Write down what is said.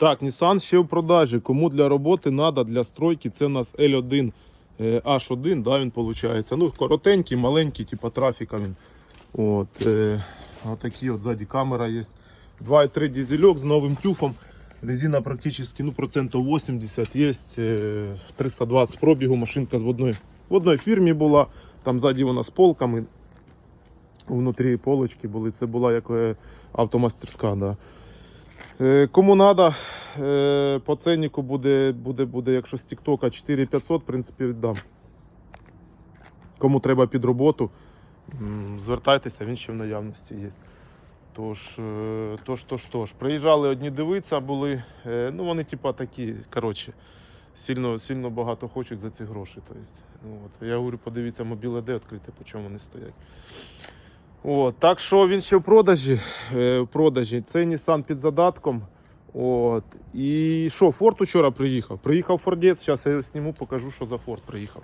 Так, Nissan ще в продажі. Кому для роботи треба для стройки, це у нас L1 е, H1, да, він виходить. Ну, коротенький, маленький, типа трафіка він. От, е, отакі от ззаді камера є. 2,3 дизельок з новим тюфом. Резина практично ну, процентів 80 є. е, 320 пробігу. Машинка в одної, в одної фірмі була. Там ззаді вона з полками. Внутрі полочки були. Це була як е, автомастерська. Да. Е, Кому треба, по ценнику буде, буде, буде, якщо з Тіктока 4500, в принципі, віддам. Кому треба під роботу, звертайтеся, він ще в наявності є. Тож, е, тож, тож, тож. Приїжджали одні дивитися, були. е, Ну, вони, типа, такі, коротше, сильно, сильно багато хочуть за ці гроші. Тобто, от. Я говорю, подивіться, мобіле де відкрите, по чому вони стоять. От, так що він ще в продажі. Е, в продажі. Це Nissan під задатком. От. І що, Форд учора приїхав. Приїхав Фордець, зараз я зніму, покажу, що за Форд приїхав.